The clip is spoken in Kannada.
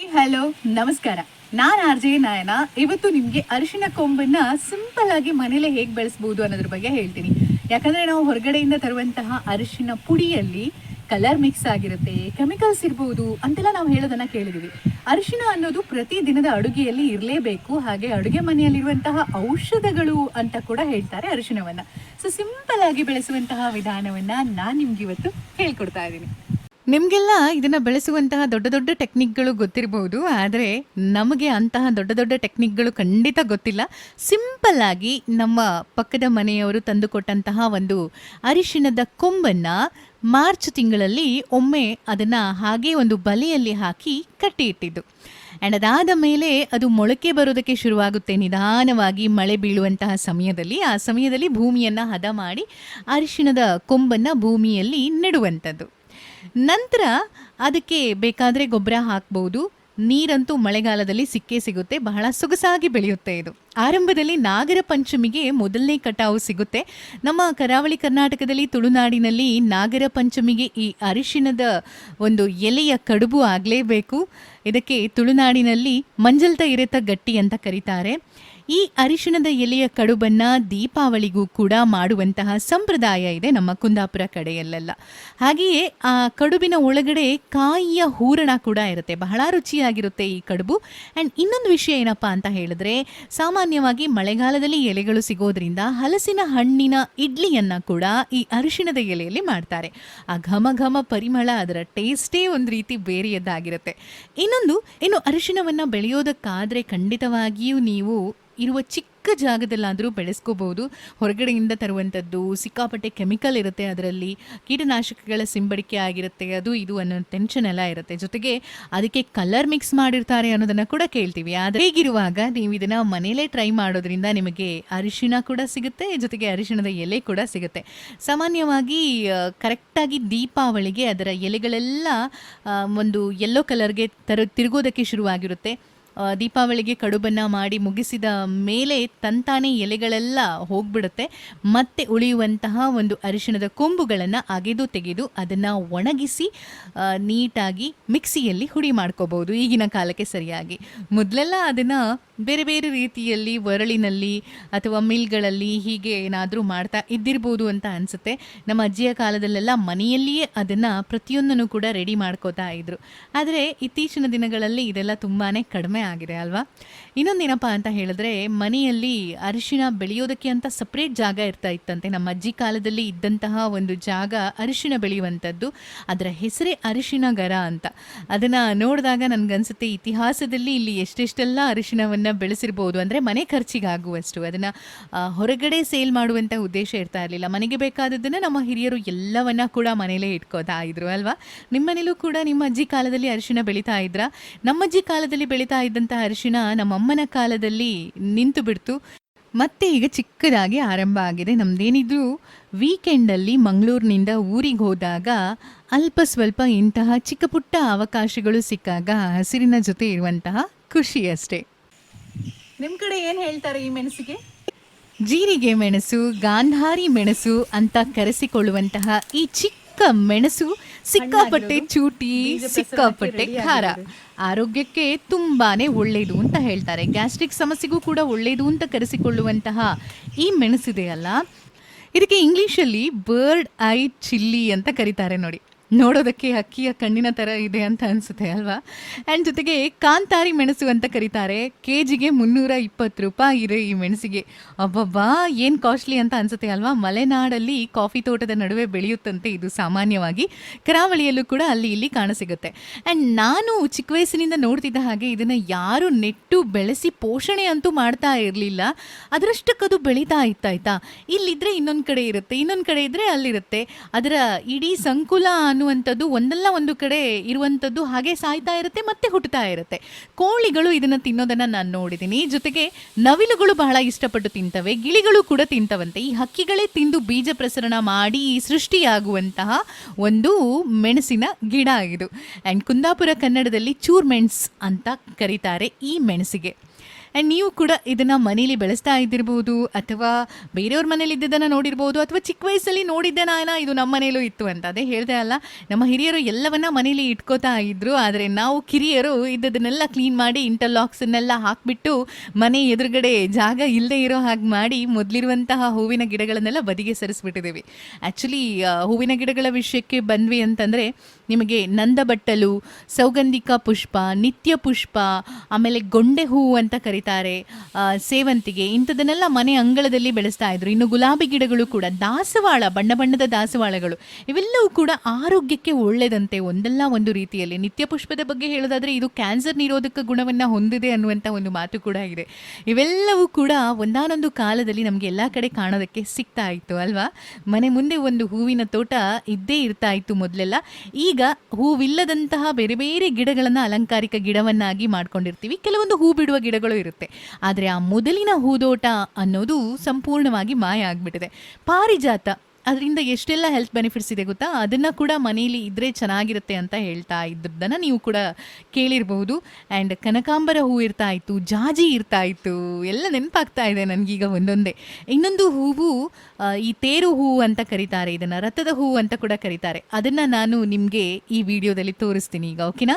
ಹಲೋ, ನಮಸ್ಕಾರ. ನಾನು ಆರ್ ಜೆ ನಾಯನ. ಇವತ್ತು ನಿಮಗೆ ಅರಿಶಿನ ಕೊಂಬನ್ನ ಸಿಂಪಲ್ ಆಗಿ ಮನೇಲೆ ಹೇಗೆ ಬೆಳೆಸಬಹುದು ಅನ್ನೋದ್ರ ಬಗ್ಗೆ ಹೇಳ್ತೀನಿ. ಯಾಕಂದ್ರೆ ನಾವು ಹೊರಗಡೆಯಿಂದ ತರುವಂತಹ ಅರಿಶಿನ ಪುಡಿಯಲ್ಲಿ ಕಲರ್ ಮಿಕ್ಸ್ ಆಗಿರುತ್ತೆ ಕೆಮಿಕಲ್ಸ್ ಇರ್ಬೋದು ಅಂತೆಲ್ಲ ನಾವು ಹೇಳೋದನ್ನ ಕೇಳಿದೀವಿ. ಅರಿಶಿನ ಅನ್ನೋದು ಪ್ರತಿ ದಿನದ ಅಡುಗೆಯಲ್ಲಿ ಇರಲೇಬೇಕು. ಹಾಗೆ ಅಡುಗೆ ಮನೆಯಲ್ಲಿರುವಂತಹ ಔಷಧಗಳು ಅಂತ ಕೂಡ ಹೇಳ್ತಾರೆ ಅರಿಶಿನವನ್ನ. ಸೊ ಸಿಂಪಲ್ ಆಗಿ ಬೆಳೆಸುವಂತಹ ವಿಧಾನವನ್ನ ನಾನು ನಿಮ್ಗೆ ಇವತ್ತು ಹೇಳ್ಕೊಡ್ತಾ ಇದ್ದೀನಿ. ನಿಮಗೆಲ್ಲ ಇದನ್ನ ಬೆಳೆಸುವಂತಹ ದೊಡ್ಡ ದೊಡ್ಡ ಟೆಕ್ನಿಕ್ಗಳು ಗೊತ್ತಿರಬಹುದು ಆದರೆ ನಮಗೆ ಅಂತಹ ದೊಡ್ಡ ದೊಡ್ಡ ಟೆಕ್ನಿಕ್ಗಳು ಖಂಡಿತ ಗೊತ್ತಿಲ್ಲ. ಸಿಂಪಲ್ ಆಗಿ ನಮ್ಮ ಪಕ್ಕದ ಮನೆಯವರು ತಂದುಕೊಟ್ಟಂತಹ ಒಂದು ಅರಿಶಿಣದ ಕೊಂಬನ್ನ ಮಾರ್ಚ್ ತಿಂಗಳಲ್ಲಿ ಒಮ್ಮೆ ಅದನ್ನ ಹಾಗೆ ಒಂದು ಬಲೆಯಲ್ಲಿ ಹಾಕಿ ಕಟ್ಟಿ ಇಟ್ಟಿದ್ದು. ಆ್ಯಂಡ್ ಅದಾದ ಮೇಲೆ ಅದು ಮೊಳಕೆ ಬರೋದಕ್ಕೆ ಶುರುವಾಗುತ್ತೆ. ನಿಧಾನವಾಗಿ ಮಳೆ ಬೀಳುವಂತಹ ಸಮಯದಲ್ಲಿ, ಆ ಸಮಯದಲ್ಲಿ ಭೂಮಿಯನ್ನು ಹದ ಮಾಡಿ ಅರಿಶಿಣದ ಕೊಂಬನ್ನು ಭೂಮಿಯಲ್ಲಿ ನೆಡುವಂಥದ್ದು. ನಂತರ ಅದಕ್ಕೆ ಬೇಕಾದರೆ ಗೊಬ್ಬರ ಹಾಕ್ಬೋದು. ನೀರಂತೂ ಮಳೆಗಾಲದಲ್ಲಿ ಸಿಕ್ಕೇ ಸಿಗುತ್ತೆ. ಬಹಳ ಸೊಗಸಾಗಿ ಬೆಳೆಯುತ್ತೆ ಇದು. ಆರಂಭದಲ್ಲಿ ನಾಗರ ಪಂಚಮಿಗೆ ಮೊದಲನೇ ಕಟಾವು ಸಿಗುತ್ತೆ. ನಮ್ಮ ಕರಾವಳಿ ಕರ್ನಾಟಕದಲ್ಲಿ ತುಳುನಾಡಿನಲ್ಲಿ ನಾಗರ ಪಂಚಮಿಗೆ ಈ ಅರಿಶಿಣದ ಒಂದು ಎಲೆಯ ಕಡುಬು ಆಗಲೇಬೇಕು. ಇದಕ್ಕೆ ತುಳುನಾಡಿನಲ್ಲಿ ಮಂಜಲ್ತ ಇರೆತ ಗಟ್ಟಿ ಅಂತ ಕರೀತಾರೆ. ಈ ಅರಿಶಿಣದ ಎಲೆಯ ಕಡುಬನ್ನ ದೀಪಾವಳಿಗೂ ಕೂಡ ಮಾಡುವಂತಹ ಸಂಪ್ರದಾಯ ಇದೆ ನಮ್ಮ ಕುಂದಾಪುರ ಕಡೆಯಲ್ಲೆಲ್ಲ. ಹಾಗೆಯೇ ಆ ಕಡುಬಿನ ಒಳಗಡೆ ಕಾಯಿಯ ಹೂರಣ ಕೂಡ ಇರುತ್ತೆ. ಬಹಳ ರುಚಿಯಾಗಿರುತ್ತೆ ಈ ಕಡುಬು. ಆ್ಯಂಡ್ ಇನ್ನೊಂದು ವಿಷಯ ಏನಪ್ಪ ಅಂತ ಹೇಳಿದ್ರೆ, ಸಾಮಾನ್ಯವಾಗಿ ಮಳೆಗಾಲದಲ್ಲಿ ಎಲೆಗಳು ಸಿಗೋದ್ರಿಂದ ಹಲಸಿನ ಹಣ್ಣಿನ ಇಡ್ಲಿಯನ್ನು ಕೂಡ ಈ ಅರಿಶಿಣದ ಎಲೆಯಲ್ಲಿ ಮಾಡ್ತಾರೆ. ಆ ಘಮ ಘಮ ಪರಿಮಳ ಅದರ ಟೇಸ್ಟೇ ಒಂದು ರೀತಿ ಬೇರೆಯದ್ದಾಗಿರುತ್ತೆ. ಇನ್ನೊಂದು, ಇನ್ನು ಅರಿಶಿಣವನ್ನು ಬೆಳೆಯೋದಕ್ಕಾದರೆ ಖಂಡಿತವಾಗಿಯೂ ನೀವು ಇರುವ ಚಿಕ್ಕ ಜಾಗದಲ್ಲಾದರೂ ಬೆಳೆಸ್ಕೋಬಹುದು ಹೊರಗಡೆಯಿಂದ ತರುವಂಥದ್ದು ಸಿಕ್ಕಾಪಟ್ಟೆ ಕೆಮಿಕಲ್ ಇರುತ್ತೆ ಅದರಲ್ಲಿ. ಕೀಟನಾಶಕಗಳ ಸಿಂಬಡಿಕೆ ಆಗಿರುತ್ತೆ, ಅದು ಇದು ಅನ್ನೋ ಟೆನ್ಷನ್ ಎಲ್ಲ ಇರುತ್ತೆ. ಜೊತೆಗೆ ಅದಕ್ಕೆ ಕಲರ್ ಮಿಕ್ಸ್ ಮಾಡಿರ್ತಾರೆ ಅನ್ನೋದನ್ನು ಕೂಡ ಕೇಳ್ತೀವಿ. ಆದರೆ ಹೀಗಿರುವಾಗ ನೀವು ಇದನ್ನು ಮನೆಯಲ್ಲೇ ಟ್ರೈ ಮಾಡೋದ್ರಿಂದ ನಿಮಗೆ ಅರಿಶಿಣ ಕೂಡ ಸಿಗುತ್ತೆ, ಜೊತೆಗೆ ಅರಿಶಿಣದ ಎಲೆ ಕೂಡ ಸಿಗುತ್ತೆ. ಸಾಮಾನ್ಯವಾಗಿ ಕರೆಕ್ಟಾಗಿ ದೀಪಾವಳಿಗೆ ಅದರ ಎಲೆಗಳೆಲ್ಲ ಒಂದು ಯೆಲ್ಲೋ ಕಲರ್ಗೆ ತರ, ತಿರುಗೋದಕ್ಕೆ ಶುರುವಾಗಿರುತ್ತೆ. ದೀಪಾವಳಿಗೆ ಕಡುಬನ್ನ ಮಾಡಿ ಮುಗಿಸಿದ ಮೇಲೆ ತಂತಾನೆ ಎಲೆಗಳೆಲ್ಲ ಹೋಗ್ಬಿಡುತ್ತೆ. ಮತ್ತೆ ಉಳಿಯುವಂತಹ ಒಂದು ಅರಿಶಿಣದ ಕೊಂಬುಗಳನ್ನು ಅಗೆದು ತೆಗೆದು ಅದನ್ನು ಒಣಗಿಸಿ ನೀಟಾಗಿ ಮಿಕ್ಸಿಯಲ್ಲಿ ಹುಡಿ ಮಾಡ್ಕೋಬಹುದು ಈಗಿನ ಕಾಲಕ್ಕೆ ಸರಿಯಾಗಿ. ಮೊದಲೆಲ್ಲ ಅದನ್ನು ಬೇರೆ ಬೇರೆ ರೀತಿಯಲ್ಲಿ ಒರಳಿನಲ್ಲಿ ಅಥವಾ ಮಿಲ್ಗಳಲ್ಲಿ ಹೀಗೆ ಏನಾದರೂ ಮಾಡ್ತಾ ಇದ್ದಿರ್ಬೋದು ಅಂತ ಅನಿಸುತ್ತೆ. ನಮ್ಮ ಅಜ್ಜಿಯ ಕಾಲದಲ್ಲೆಲ್ಲ ಮನೆಯಲ್ಲಿಯೇ ಅದನ್ನು ಪ್ರತಿಯೊಂದನ್ನು ಕೂಡ ರೆಡಿ ಮಾಡ್ಕೋತಾ ಇದ್ರು. ಆದರೆ ಇತ್ತೀಚಿನ ದಿನಗಳಲ್ಲಿ ಇದೆಲ್ಲ ತುಂಬಾ ಕಡಿಮೆ ಆಗಿದೆ ಅಲ್ವಾ? ಇನ್ನೊಂದೇನಪ್ಪ ಅಂತ ಹೇಳಿದ್ರೆ, ಮನೆಯಲ್ಲಿ ಅರಿಶಿಣ ಬೆಳೆಯೋದಕ್ಕೆ ಅಂತ ಸಪ್ರೇಟ್ ಜಾಗ ಇರ್ತಾ ಇತ್ತಂತೆ. ನಮ್ಮ ಅಜ್ಜಿ ಕಾಲದಲ್ಲಿ ಇದ್ದಂತಹ ಒಂದು ಜಾಗ ಅರಿಶಿಣ ಬೆಳೆಯುವಂಥದ್ದು. ಅದರ ಹೆಸರೇ ಅರಿಶಿಣ ಗರ ಅಂತ. ಅದನ್ನು ನೋಡಿದಾಗ ನನಗನ್ಸುತ್ತೆ, ಇತಿಹಾಸದಲ್ಲಿ ಇಲ್ಲಿ ಎಷ್ಟೆಷ್ಟೆಲ್ಲ ಅರಿಶಿಣವನ್ನು ಬೆಳೆಸಿರ್ಬೋದು. ಅಂದರೆ ಮನೆ ಖರ್ಚಿಗಾಗುವಷ್ಟು. ಅದನ್ನು ಹೊರಗಡೆ ಸೇಲ್ ಮಾಡುವಂಥ ಉದ್ದೇಶ ಇರ್ತಾ ಇರಲಿಲ್ಲ. ಮನೆಗೆ ಬೇಕಾದದ್ದನ್ನು ನಮ್ಮ ಹಿರಿಯರು ಎಲ್ಲವನ್ನ ಕೂಡ ಮನೇಲೇ ಇಟ್ಕೋತಾ ಇದ್ರು ಅಲ್ವಾ? ನಿಮ್ಮನೇಲೂ ಕೂಡ ನಿಮ್ಮ ಅಜ್ಜಿ ಕಾಲದಲ್ಲಿ ಅರಿಶಿನ ಬೆಳೀತಾ ಇದ್ರ? ನಮ್ಮ ಅಜ್ಜಿ ಕಾಲದಲ್ಲಿ ಬೆಳೀತಾ ಇದ್ದಂಥ ಅರಿಶಿಣ ನಮ್ಮಮ್ಮನ ಕಾಲದಲ್ಲಿ ನಿಂತು ಬಿಡ್ತು. ಮತ್ತೆ ಈಗ ಚಿಕ್ಕದಾಗಿ ಆರಂಭ ಆಗಿದೆ. ನಮ್ದೇನಿದ್ರು ವೀಕೆಂಡಲ್ಲಿ ಮಂಗಳೂರಿನಿಂದ ಊರಿಗೆ ಹೋದಾಗ ಅಲ್ಪ ಸ್ವಲ್ಪ ಇಂತಹ ಚಿಕ್ಕ ಪುಟ್ಟ ಅವಕಾಶಗಳು ಸಿಕ್ಕಾಗ ಹಸಿರಿನ ಜೊತೆ ಇರುವಂತಹ ಖುಷಿ ಅಷ್ಟೇ. ನಿಮ್ಮ ಕಡೆ ಏನು ಹೇಳ್ತಾರೆ ಈ ಮೆಣಸಿಗೆ? ಜೀರಿಗೆ ಮೆಣಸು ಗಾಂಧಾರಿ ಮೆಣಸು ಅಂತ ಕರೆಸಿಕೊಳ್ಳುವಂತಹ ಈ ಚಿಕ್ಕ ಮೆಣಸು ಸಿಕ್ಕಾಪಟ್ಟೆ ಚೂಟಿ ಸಿಕ್ಕಾಪಟ್ಟೆ ಖಾರ. ಆರೋಗ್ಯಕ್ಕೆ ತುಂಬಾನೇ ಒಳ್ಳೆಯದು ಅಂತ ಹೇಳ್ತಾರೆ. ಗ್ಯಾಸ್ಟ್ರಿಕ್ ಸಮಸ್ಯೆಗೂ ಕೂಡ ಒಳ್ಳೆಯದು ಅಂತ ಕರೆಸಿಕೊಳ್ಳುವಂತಹ ಈ ಮೆಣಸಿದೆಯಲ್ಲ ಇದಕ್ಕೆ ಇಂಗ್ಲೀಷಲ್ಲಿ ಬರ್ಡ್ ಐ ಚಿಲ್ಲಿ ಅಂತ ಕರೀತಾರೆ ನೋಡಿ. ನೋಡೋದಕ್ಕೆ ಅಕ್ಕಿಯ ಕಣ್ಣಿನ ಥರ ಇದೆ ಅಂತ ಅನಿಸುತ್ತೆ ಅಲ್ವಾ? ಆ್ಯಂಡ್ ಜೊತೆಗೆ ಕಾಂತಾರಿ ಮೆಣಸು ಅಂತ ಕರೀತಾರೆ. ಕೆ ಜಿಗೆ ಮುನ್ನೂರ ಇಪ್ಪತ್ತು ರೂಪಾಯಿ ಇದೆ ಈ ಮೆಣಸಿಗೆ. ಅಬ್ಬಬ್ಬಾ ಏನು ಕಾಸ್ಟ್ಲಿ ಅಂತ ಅನಿಸುತ್ತೆ ಅಲ್ವಾ? ಮಲೆನಾಡಲ್ಲಿ ಕಾಫಿ ತೋಟದ ನಡುವೆ ಬೆಳೆಯುತ್ತಂತೆ ಇದು ಸಾಮಾನ್ಯವಾಗಿ. ಕರಾವಳಿಯಲ್ಲೂ ಕೂಡ ಅಲ್ಲಿ ಇಲ್ಲಿ ಕಾಣಸಿಗುತ್ತೆ ಆ್ಯಂಡ್ ನಾನು ಚಿಕ್ಕ ವಯಸ್ಸಿನಿಂದ ನೋಡ್ತಿದ್ದ ಹಾಗೆ ಇದನ್ನು ಯಾರು ನೆಟ್ಟು ಬೆಳೆಸಿ ಪೋಷಣೆ ಅಂತೂ ಮಾಡ್ತಾ ಇರಲಿಲ್ಲ. ಅದರಷ್ಟಕ್ಕದು ಬೆಳೀತಾ ಇತ್ತಾಯ್ತಾ ಇಲ್ಲಿದ್ರೆ ಇನ್ನೊಂದು ಕಡೆ ಇರುತ್ತೆ, ಇನ್ನೊಂದು ಕಡೆ ಇದ್ರೆ ಅಲ್ಲಿರುತ್ತೆ. ಅದರ ಇಡೀ ಸಂಕುಲ ಅನ್ನುವಂಥದ್ದು ಒಂದಲ್ಲ ಒಂದು ಕಡೆ ಇರುವಂಥದ್ದು ಹಾಗೆ ಸಾಯ್ತಾ ಇರುತ್ತೆ, ಮತ್ತೆ ಹುಟ್ಟುತ್ತಾ ಇರುತ್ತೆ. ಕೋಳಿಗಳು ಇದನ್ನು ತಿನ್ನೋದನ್ನು ನಾನು ನೋಡಿದ್ದೀನಿ ಜೊತೆಗೆ ನವಿಲುಗಳು ಬಹಳ ಇಷ್ಟಪಟ್ಟು ತಿಂತವೆ, ಗಿಳಿಗಳು ಕೂಡ ತಿಂತವಂತೆ. ಈ ಹಕ್ಕಿಗಳೇ ತಿಂದು ಬೀಜ ಪ್ರಸರಣ ಮಾಡಿ ಸೃಷ್ಟಿಯಾಗುವಂತಹ ಒಂದು ಮೆಣಸಿನ ಗಿಡ ಇದು. ಆ್ಯಂಡ್ ಕುಂದಾಪುರ ಕನ್ನಡದಲ್ಲಿ ಚೂರ್ ಮೆಣಸ್ ಅಂತ ಕರೀತಾರೆ ಈ ಮೆಣಸಿಗೆ. ಆ್ಯಂಡ್ ನೀವು ಕೂಡ ಇದನ್ನು ಮನೇಲಿ ಬೆಳೆಸ್ತಾ ಇದ್ದಿರ್ಬೋದು ಅಥವಾ ಬೇರೆಯವ್ರ ಮನೇಲಿ ಇದ್ದಿದ್ದನ್ನು ನೋಡಿರ್ಬೋದು ಅಥವಾ ಚಿಕ್ಕ ವಯಸ್ಸಲ್ಲಿ ನೋಡಿದ್ದೆ ನಾನು ಇದು ನಮ್ಮ ಮನೇಲೂ ಇತ್ತು ಅಂತ ಅದೇ ಹೇಳಿದೆ ಅಲ್ಲ. ನಮ್ಮ ಹಿರಿಯರು ಎಲ್ಲವನ್ನ ಮನೇಲಿ ಇಟ್ಕೋತಾ ಇದ್ದರು ಆದರೆ ನಾವು ಕಿರಿಯರು ಇದ್ದದನ್ನೆಲ್ಲ ಕ್ಲೀನ್ ಮಾಡಿ ಇಂಟರ್ಲಾಕ್ಸನ್ನೆಲ್ಲ ಹಾಕಿಬಿಟ್ಟು ಮನೆ ಎದುರುಗಡೆ ಜಾಗ ಇಲ್ಲದೆ ಇರೋ ಹಾಗೆ ಮಾಡಿ ಮೊದಲಿರುವಂತಹ ಹೂವಿನ ಗಿಡಗಳನ್ನೆಲ್ಲ ಬದಿಗೆ ಸರಿಸ್ಬಿಟ್ಟಿದ್ದೀವಿ. ಆ್ಯಕ್ಚುಲಿ ಹೂವಿನ ಗಿಡಗಳ ವಿಷಯಕ್ಕೆ ಬಂದ್ವಿ ಅಂತಂದರೆ ನಿಮಗೆ ನಂದಬಟ್ಟಲು, ಸೌಗಂಧಿಕ ಪುಷ್ಪ, ನಿತ್ಯ ಪುಷ್ಪ, ಆಮೇಲೆ ಗೊಂಡೆ ಹೂವು ಅಂತ ಕರೀತಾರೆ. ಆ, ಸೇವಂತಿಗೆ ಇಂಥದನ್ನೆಲ್ಲ ಮನೆ ಅಂಗಳದಲ್ಲಿ ಬೆಳೆಸ್ತಾ ಇದ್ರು. ಇನ್ನು ಗುಲಾಬಿ ಗಿಡಗಳು ಕೂಡ ದಾಸವಾಳ ಬಣ್ಣ ಬಣ್ಣದ ದಾಸವಾಳಗಳು. ಇವೆಲ್ಲವೂ ಕೂಡ ಆರೋಗ್ಯಕ್ಕೆ ಒಳ್ಳೆಯದಂತೆ ಒಂದಲ್ಲ ಒಂದು ರೀತಿಯಲ್ಲಿ. ನಿತ್ಯ ಪುಷ್ಪದ ಬಗ್ಗೆ ಹೇಳೋದಾದ್ರೆ ಇದು ಕ್ಯಾನ್ಸರ್ ನಿರೋಧಕ ಗುಣವನ್ನು ಹೊಂದಿದೆ ಅನ್ನುವಂಥ ಒಂದು ಮಾತು ಕೂಡ ಇದೆ. ಇವೆಲ್ಲವೂ ಕೂಡ ಒಂದಾನೊಂದು ಕಾಲದಲ್ಲಿ ನಮಗೆ ಎಲ್ಲ ಕಡೆ ಕಾಣೋದಕ್ಕೆ ಸಿಗ್ತಾ ಇತ್ತು ಅಲ್ವಾ? ಮನೆ ಮುಂದೆ ಒಂದು ಹೂವಿನ ತೋಟ ಇದ್ದೇ ಇರ್ತಾ ಇತ್ತು ಮೊದಲೆಲ್ಲ. ಈಗ ಹೂವಿಲ್ಲದಂತಹ ಬೇರೆ ಬೇರೆ ಗಿಡಗಳನ್ನು ಅಲಂಕಾರಿಕ ಗಿಡವನ್ನಾಗಿ ಮಾಡ್ಕೊಂಡಿರ್ತೀವಿ. ಕೆಲವೊಂದು ಹೂ ಬಿಡುವ ಗಿಡಗಳು ಇರುತ್ತೆ ಆದರೆ ಆ ಮೊದಲಿನ ಹೂದೋಟ ಅನ್ನೋದು ಸಂಪೂರ್ಣವಾಗಿ ಮಾಯ ಆಗಿಬಿಟ್ಟಿದೆ. ಪಾರಿಜಾತ, ಅದರಿಂದ ಎಷ್ಟೆಲ್ಲ ಹೆಲ್ತ್ ಬೆನಿಫಿಟ್ಸ್ ಇದೆ ಗೊತ್ತಾ? ಅದನ್ನು ಕೂಡ ಮನೆಯಲ್ಲಿ ಇದ್ದರೆ ಚೆನ್ನಾಗಿರುತ್ತೆ ಅಂತ ಹೇಳ್ತಾ ಇದ್ದದ್ದನ್ನು ನೀವು ಕೂಡ ಕೇಳಿರಬಹುದು. ಆ್ಯಂಡ್ ಕನಕಾಂಬರ ಹೂ ಇರ್ತಾ ಇತ್ತು, ಜಾಜಿ ಇರ್ತಾ ಇತ್ತು, ಎಲ್ಲ ನೆನಪಾಗ್ತಾ ಇದೆ ನನಗೀಗ ಒಂದೊಂದೇ. ಇನ್ನೊಂದು ಹೂವು ಈ ತೇರು ಹೂವು ಅಂತ ಕರೀತಾರೆ, ಇದನ್ನು ರಥದ ಹೂವು ಅಂತ ಕೂಡ ಕರೀತಾರೆ. ಅದನ್ನು ನಾನು ನಿಮಗೆ ಈ ವಿಡಿಯೋದಲ್ಲಿ ತೋರಿಸ್ತೀನಿ ಈಗ ಓಕೆನಾ